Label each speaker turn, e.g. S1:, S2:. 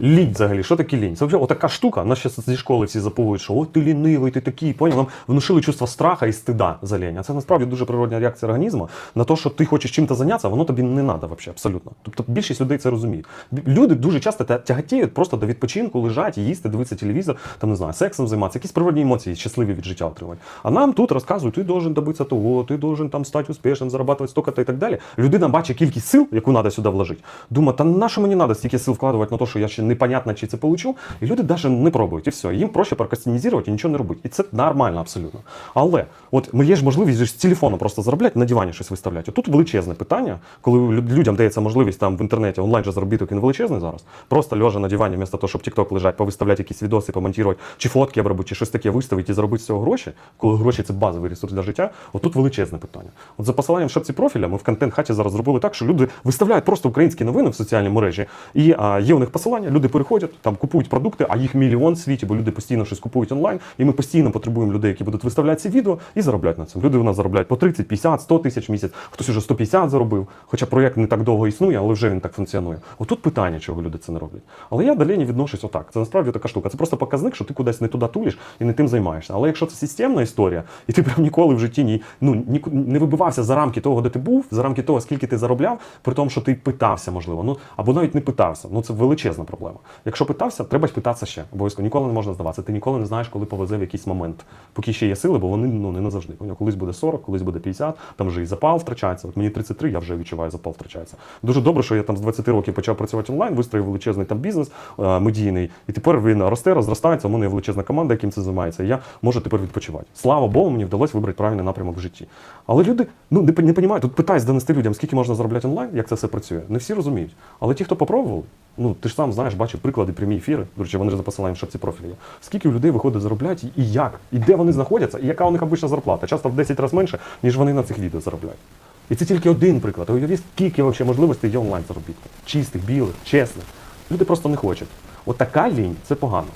S1: Лінь взагалі, що таке лінь? Це вже отака штука. Нас ще зі школи всі запугують, що от ти лінивий, ти такий, поняв? Нам внушили чувство страха і стида за лінь. А це насправді дуже природня реакція організму на те, що ти хочеш чим-то зайнятися, воно тобі не треба взагалі, абсолютно. Тобто більшість людей це розуміють. Люди дуже часто тя- тяготіють просто до відпочинку, лежать, їсти, дивитися телевізор, там не знаю, сексом займатися, якісь природні емоції, щасливі від життя отримати. А нам тут розказують, ти должен добитися того, ти должен там стати успішним, зарабатувати столько-то і так далі. Людина бачить кількість сил, яку треба сюди вложити. Думає, та на що мені треба стільки сил вкладувати на те, що я ще непонятно, чи це получу. І люди навіть не пробують, і все. Їм проще прокрастинізувати і нічого не робити. І це нормально абсолютно. Але от є ж можливість з телефону просто заробляти, на дивані щось виставляти. Тут величезне питання, коли людям дається можливість там в інтернеті онлайн же заробіток він величезний зараз. Просто лежа на дивані, вместо того, щоб TikTok лежать, повиставляти якісь відоси, помонтувати, чи фотки обробити, чи щось таке виставити і заробити з цього гроші, коли гроші це базовий ресурс для життя. Отут величезне питання. От за посиланням в шапці профіля ми в контент хаті зараз зробили так, що люди виставляють просто українські новини в соціальній мережі, і а, є у них посилання, люди переходять, там купують продукти, а їх мільйон в світі, бо люди постійно щось купують онлайн, і ми постійно потребуємо людей, які будуть виставляти ці відео і заробляти на цьому. Люди у нас заробляють по 30, 50, 100 тисяч в місяць, хтось уже 150 заробив. Хоча проєкт не так довго існує, але вже він так функціонує. Отут питання, чого люди це не роблять. Але я далі не відношусь отак. Це насправді така штука. Це просто показник, що ти кудись не туди тулиш і не тим займаєшся. Але якщо це системна історія, і ти прям ніколи в житті ні, ну, ніку- не вибивався за рамки того, де ти був, за рамки того, скільки ти заробляв, при тому, що ти питався, можливо, ну або навіть не питався. Ну це величезна проблема. Якщо питався, треба питатися ще. Обов'язково ніколи не можна здаватися. Ти ніколи не знаєш, коли повезе в якийсь момент, поки ще є сили, бо вони ну не назавжди. Поняв? Колись буде 40, колись буде 50, там вже і запал втрачається. От мені 33, я вже відчуваю, запал втрачається. Дуже добре, що я там з 20 років почав працювати онлайн, вистроїв величезний там бізнес е, медійний, і тепер він росте, розростається. У мене є величезна команда, яким це займається. І я можу тепер відпочивати. Слава Богу, мені вдалося вибрати правильний напрямок в житті. Але люди ну не, не розуміють, тут питаюсь донести людям, скільки можна заробляти онлайн, як це все працює. Не всі розуміють. Але ті, хто попробували, ну ти ж сам знаєш, бачив приклади, прямі ефіри. До речі, вони ж за посиланням в шапці профілі. є. Скільки у людей виходить заробляти і як, і де вони знаходяться, і яка у них обична зарплата. Часто в 10 разів менше, ніж вони на цих відео заробляють. І це тільки один приклад. Уяві, скільки вообще можливостей є онлайн заробітку. Чистих, білих, чесних. Люди просто не хочуть. От така лінь це погано.